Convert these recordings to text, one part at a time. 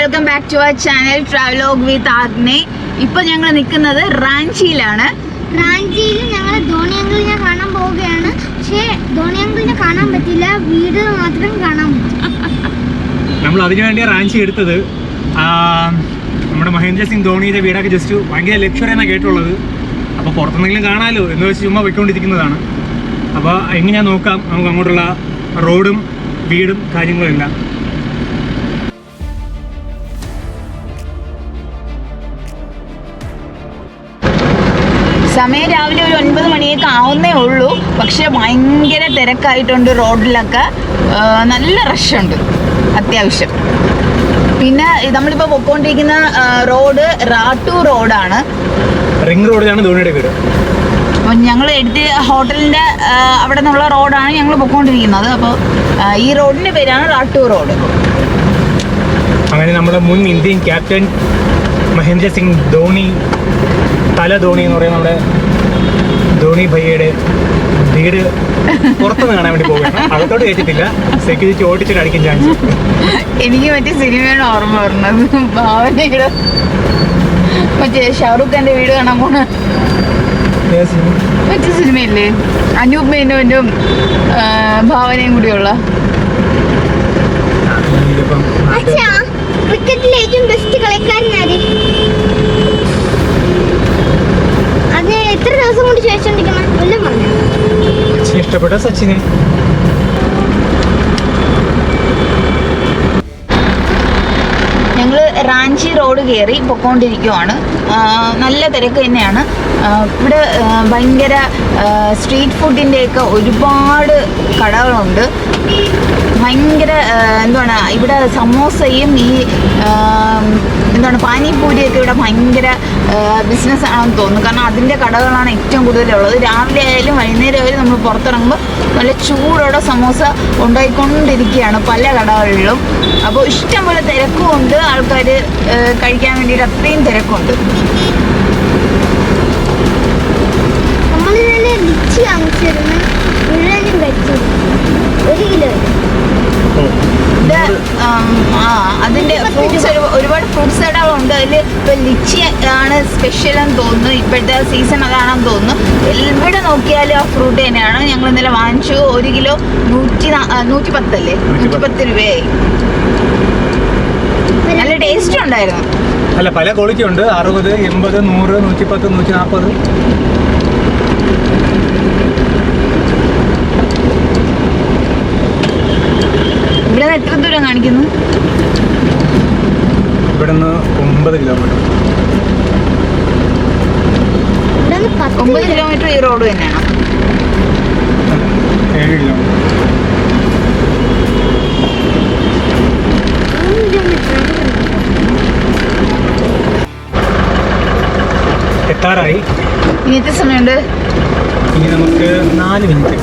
Welcome back to our channel travelogue with ആഗ്നെ ഇപ്പൊ ഞങ്ങൾ നിൽക്കുന്നത് റാഞ്ചിയിലാണ്. റാഞ്ചിയിൽ ഞങ്ങൾ ധോണിയങ്കിളിനെ കാണാൻ പോവുകയാണ്. പക്ഷേ ധോണിയങ്കിളിനെ കാണാൻ പറ്റില്ല. വീട് മാത്രം കാണാൻ പറ്റും. നമ്മൾ അതിനു വേണ്ടി റാഞ്ചി എടുത്തത്. നമ്മുടെ മഹേന്ദ്ര സിംഗ് ധോണിയുടെ വീടൊക്കെ ജസ്റ്റ് ഭയങ്കര ലക്ഷറി എന്നാണ് കേട്ടുള്ളത് അപ്പോൾ പുറത്തുനിന്നെങ്കിലും കാണാമല്ലോ എന്ന് വെച്ച് ചുമ്മാ പോയിക്കൊണ്ടിരിക്കുന്നതാണ്. അപ്പോൾ എങ്ങനെയാ നോക്കാം നമുക്ക് അങ്ങോട്ടുള്ള റോഡും വീടും കാര്യങ്ങളും എല്ലാം. സമയം രാവിലെ ഒരു ഒൻപത് മണിയൊക്കെ ആവുന്നേ ഉള്ളൂ. പക്ഷെ ഭയങ്കര തിരക്കായിട്ടുണ്ട് റോഡിലൊക്കെ. നല്ല റഷുണ്ട് അത്യാവശ്യം. പിന്നെ നമ്മളിപ്പോൾ പൊക്കോണ്ടിരിക്കുന്ന റോഡ് റാട്ടു റോഡാണ്. റിംഗ് റോഡിലാണ് ധോണിയുടെ വീട് അപ്പം ഞങ്ങൾ എടുത്ത് ഹോട്ടലിന്റെ അവിടെ നിന്നുള്ള റോഡാണ് ഞങ്ങൾ പൊക്കോണ്ടിരിക്കുന്നത്. അപ്പോൾ ഈ റോഡിന്റെ പേരാണ് റാട്ടു റോഡ്. അങ്ങനെ നമ്മുടെ മുൻ ഇന്ത്യൻ ക്യാപ്റ്റൻ മഹേന്ദ്ര സിംഗ് ധോണി തല ധോണി എന്ന് പറയുന്ന നമ്മുടെ ധോണി ഭയ്യയുടെ വീട് പുറത്തുനിന്ന് കാണാൻ വേണ്ടി പോവുകയാണ്. അകത്തോട്ട് കയറ്റിട്ടില്ല സെക്യൂരിറ്റി ഓടിച്ചിട്ട് അടിക്കാൻ ചാൻസ് എനിക്ക് മറ്റേ സിനിമയാണ് ഓർമ്മ വരുന്നത്. ഭാവനയുടെ മറ്റേ ഷാറുഖ് ഖാന്റെ വീട് കാണാൻ പോണ. മറ്റേ സിനിമയില്ലേ? അനൂപ് മേനോനും ഭാവനയും കൂടിയുള്ള. അച്ഛാ ക്രിക്കറ്റിലെ ഏറ്റവും ബെസ്റ്റ് കളിക്കാരനാര്? അത് എത്ര ദിവസം കൊണ്ട് ചോദിച്ചോണ്ടിരിക്കണം വല്ലതും പറഞ്ഞു. ഇഷ്ടപ്പെട്ട സച്ചിന്? ഞങ്ങൾ റാഞ്ചി റോഡ് കയറി പൊക്കോണ്ടിരിക്കുവാണ്. നല്ല തിരക്ക് തന്നെയാണ്. ഇവിടെ ഭയങ്കര സ്ട്രീറ്റ് ഫുഡിന്റെയൊക്കെ ഒരുപാട് കടകളുണ്ട്. ഭയങ്കര എന്താണ് ഇവിടെ സമോസയും ഈ എന്താണ് പാനിപ്പൂരിയൊക്കെ ഇവിടെ ഭയങ്കര ബിസിനസ് ആണെന്ന് തോന്നുന്നു. കാരണം അതിന്റെ കടകളാണ് ഏറ്റവും കൂടുതലുള്ളത്. രാവിലെ ആയാലും വൈകുന്നേരം ആയാലും നമ്മൾ പുറത്തിറങ്ങുമ്പോൾ നല്ല ചൂടോടെ സമോസ ഉണ്ടായിക്കൊണ്ടിരിക്കുകയാണ് പല കടകളിലും. അപ്പോൾ ഇഷ്ടംപോലെ തിരക്കുമുണ്ട്. ആൾക്കാർ കഴിക്കാൻ വേണ്ടിയിട്ട് അത്രയും തിരക്കുണ്ട് നമ്മൾ ഒരു കിലോ അതിന്റെ ഫ്രൂട്ട്സ് ഒരുപാട് ഫ്രൂട്ട്സ് കടകളുണ്ട് അതിൽ ഇപ്പൊ ലിച്ചി ആണ് സ്പെഷ്യൽ എന്ന് തോന്നുന്നു. ഇപ്പോഴത്തെ സീസൺ അതാണെന്ന് തോന്നുന്നു. എവിടെ നോക്കിയാലും ആ ഫ്രൂട്ട് തന്നെയാണ്. ഞങ്ങൾ ഇന്നലെ വാങ്ങിച്ചു. ഒരു കിലോ നൂറ്റി നൂറ്റി പത്തല്ലേ നൂറ്റി പത്ത് രൂപയായി. നല്ല ടേസ്റ്റ് ഉണ്ടായിരുന്നു. അല്ല പല ക്വാളിറ്റി ഉണ്ട്. അറുപത് എൺപത് നൂറ് നൂറ്റിപ്പത്ത് നൂറ്റി നാൽപ്പത് നിന്ന് എത്ര ദൂരം കാണിക്കുന്നു? ഇവിടെ ഒമ്പത് കിലോമീറ്റർ ഒമ്പത് കിലോമീറ്റർ ഈ റോഡ് തന്നെയാണ്? ഏഴ് കിലോമീറ്റർ എത്താറായി. ഇനി എത്ര സമയമുണ്ട്? ഇനി നമുക്ക് നാല് മിനിറ്റ്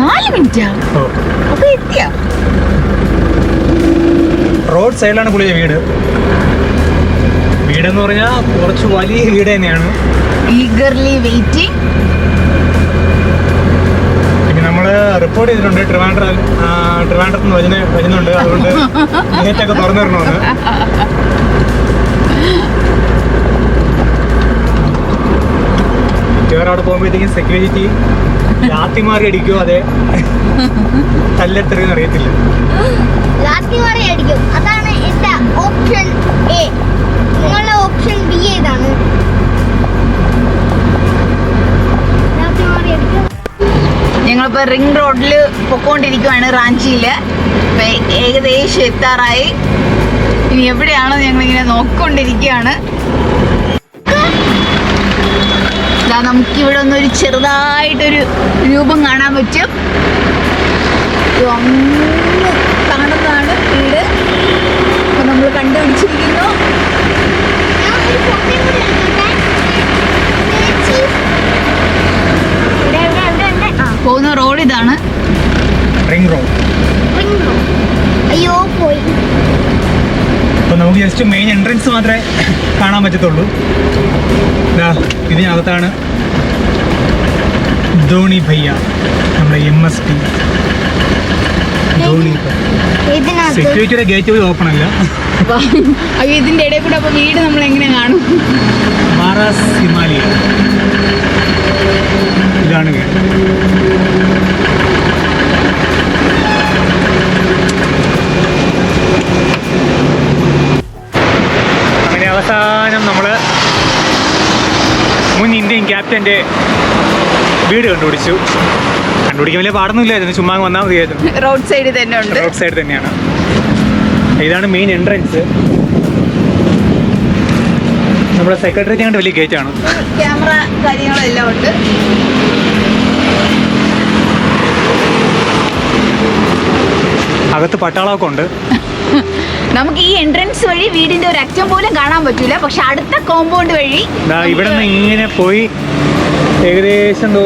നാല് മിനിറ്റാ ഓ. അപ്പൊ എത്തിയാ? റോഡ് സൈഡിലാണ് പുള്ളിയുടെ വീട്. വീടെന്ന് പറഞ്ഞാൽ കുറച്ച് വലിയ വീട് തന്നെയാണ്. Eagerly waiting. പിന്നെ നമ്മൾ റിപ്പോർട്ട് ചെയ്തിട്ടുണ്ട് ട്രിവാൻഡ്രം ട്രിവാൻഡ്രത്ത് നിന്ന് വരുന്ന വരുന്നുണ്ട്. അതുകൊണ്ട് ഗേറ്റൊക്കെ തുറന്നു തരണമെന്ന്. മിക്കവാറും അവിടെ പോകുമ്പോഴത്തേക്കും സെക്യൂരിറ്റി രാത്രി മാറി അടിക്കുമോ അതെ? തല്ലെടുത്തെറിയെന്ന് അറിയത്തില്ല. ലാത്തി മാറി അടിക്കും അതാണ് എന്റെ ഓപ്ഷൻ എ നിങ്ങളുടെ ഓപ്ഷൻ ബി ഏതാണ്? ലാത്തി മാറി അടിക്കും ഞങ്ങളിപ്പോ റിംഗ് റോഡിൽ പൊക്കോണ്ടിരിക്കുവാണ് റാഞ്ചിയിൽ. ഇപ്പൊ ഏകദേശം എത്താറായി. ഇനി ഞങ്ങൾ ഞങ്ങളിങ്ങനെ നോക്കിക്കൊണ്ടിരിക്കുകയാണ്. നമുക്കിവിടെ ഒന്നൊരു ചെറുതായിട്ടൊരു രൂപം കാണാൻ പറ്റും. അങ്ങ് റിംഗ് റോഡ് റിംഗ് റോഡ് അയ്യോ പോയി. അപ്പോൾ നമുക്ക് ജസ്റ്റ് മെയിൻ എൻട്രൻസ് മാത്രമേ കാണാൻ പറ്റത്തുള്ളൂ. ഇതാ ഇതിനകത്താണ് ധോണി ഭയ്യ നമ്മുടെ എം എസ് ടി ധോണി സെക്യൂരിറ്റിയുടെ ഗേറ്റ് പോയി ഓപ്പൺ അല്ല. അപ്പൊ അയ്യോ ഇതിന്റെ ഇടയിൽ കൂടെ അപ്പൊ വീട് നമ്മൾ എങ്ങനെ കാണും? മാറാസ് ഹിമാലയ. ഇതാണ് വീട് അങ്ങനെ അവസാനം നമ്മൾ മുൻ ഇന്ത്യൻ ക്യാപ്റ്റന്റെ വീട് കണ്ടുപിടിച്ചു. കണ്ടുപിടിക്കാൻ വലിയ പാടൊന്നുമില്ലായിരുന്നു. ചുമ്മാ വന്നാൽ മതിയായിരുന്നു. റോഡ് സൈഡിൽ തന്നെ ഉണ്ട്. റോഡ് സൈഡ് തന്നെയാണ്. ഇതാണ് മെയിൻ എൻട്രൻസ് നമ്മുടെ സെക്രട്ടറി വലിയ ഗേറ്റ് ആണ്. ക്യാമറ കാര്യങ്ങളെല്ലാം ഉണ്ട് അകത്ത് പട്ടാളമൊക്കെ ഉണ്ട്. നമുക്ക് ഈ എൻട്രൻസ് വഴി വീടിന്റെ ഒരു അറ്റം പോലും കാണാൻ പറ്റൂല. പക്ഷെ അടുത്ത കോമ്പൗണ്ട് വഴി ഇവിടെ നിന്ന് ഇങ്ങനെ പോയി ഏകദേശം എന്തോ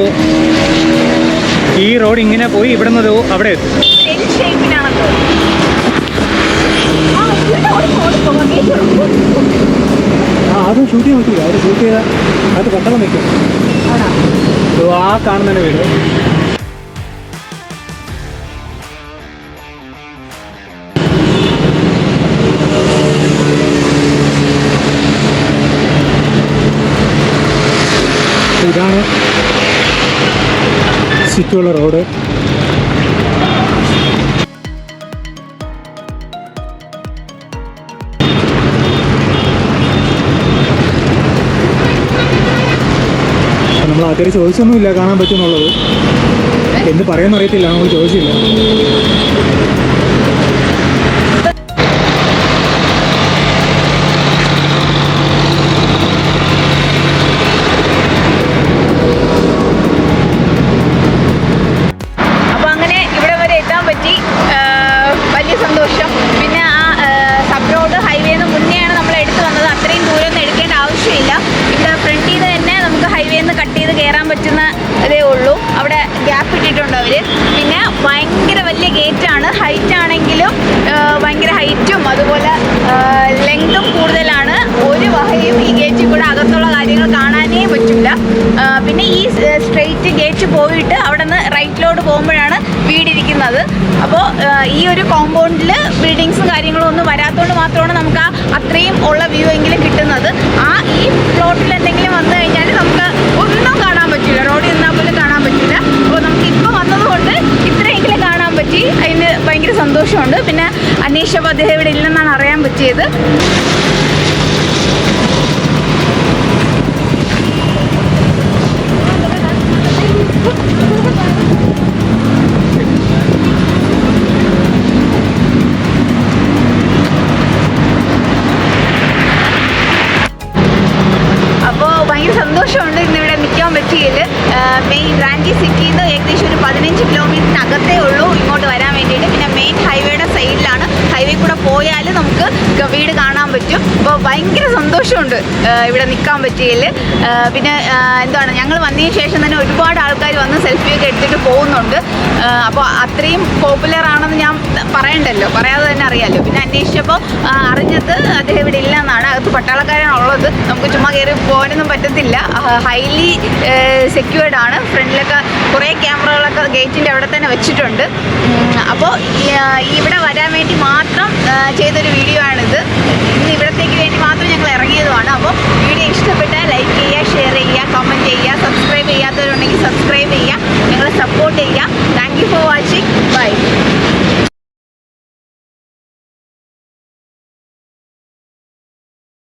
ഈ റോഡ് ഇങ്ങനെ പോയി ഇവിടെ നിന്ന് അവിടെ എത്തും. ഷൂട്ട് ചെയ്യാൻ പറ്റില്ല അത് ഷൂട്ട് ചെയ്താൽ അത് പട്ടാളം നിൽക്കും ആ കാണുന്ന വീട്. ചുറ്റുമുള്ള റോഡ്. നമ്മൾ ആൾക്കാർ ചോദിച്ചൊന്നുമില്ല കാണാൻ പറ്റുന്നുള്ളത്. എന്ത് പറയുമെന്ന് അറിയത്തില്ല നമ്മൾ ചോദിച്ചില്ല. അകത്തുള്ള കാര്യങ്ങൾ കാണാനേ പറ്റില്ല പിന്നെ ഈ സ്ട്രെയിറ്റ് ഗേറ്റ് പോയിട്ട് അവിടെ നിന്ന് റൈറ്റിലോട്ട് പോകുമ്പോഴാണ് വീടിരിക്കുന്നത്. അപ്പോൾ ഈ ഒരു കോമ്പൗണ്ടിൽ ബിൽഡിങ്സും കാര്യങ്ങളും ഒന്നും വരാത്തതുകൊണ്ട് മാത്രമാണ് നമുക്ക് ആ അത്രയും ഉള്ള വ്യൂ എങ്കിലും കിട്ടുന്നത്. ആ ഈ പ്ലോട്ടിൽ എന്തെങ്കിലും വന്നു കഴിഞ്ഞാൽ നമുക്ക് ഒന്നും കാണാൻ പറ്റില്ല റോഡിൽ നിന്നാൽ പോലും കാണാൻ പറ്റില്ല അപ്പോൾ നമുക്ക് ഇപ്പോൾ വന്നതുകൊണ്ട് ഇത്രയെങ്കിലും കാണാൻ പറ്റി. അതിന് ഭയങ്കര സന്തോഷമുണ്ട്. പിന്നെ അന്വേഷിച്ചപ്പോൾ അദ്ദേഹം ഇവിടെ ഇല്ലെന്നാണ് അറിയാൻ പറ്റിയത്. വീട് കാണാൻ പറ്റും. അപ്പോൾ ഭയങ്കര സന്തോഷമുണ്ട് ഇവിടെ നിൽക്കാൻ പറ്റിയതിൽ. പിന്നെ എന്താണ് ഞങ്ങൾ വന്നതിന് ശേഷം തന്നെ ഒരുപാട് ആൾക്കാർ വന്ന് സെൽഫിയൊക്കെ എടുത്തിട്ട് പോകുന്നുണ്ട്. അപ്പോൾ അത്രയും പോപ്പുലർ ആണെന്ന് ഞാൻ പറയണ്ടല്ലോ. പറയാതെ തന്നെ അറിയാമല്ലോ പിന്നെ അന്വേഷിച്ചപ്പോൾ അറിഞ്ഞത് അദ്ദേഹം ഇവിടെ ഇല്ലെന്നാണ്. അകത്ത് പട്ടാളക്കാരാണ് ഉള്ളത്. നമുക്ക് ചുമ്മാ കയറി പോകാനൊന്നും പറ്റത്തില്ല. ഹൈലി സെക്യൂർഡ് ആണ്. ഫ്രണ്ടിലൊക്കെ കുറേ ക്യാമറകളൊക്കെ ഗേറ്റിന്റെ അവിടെ തന്നെ വെച്ചിട്ടുണ്ട്. അപ്പോൾ ഇവിടെ വരാൻ വേണ്ടി മാത്രം ചെയ്തൊരു വീഡിയോ ആണിത്.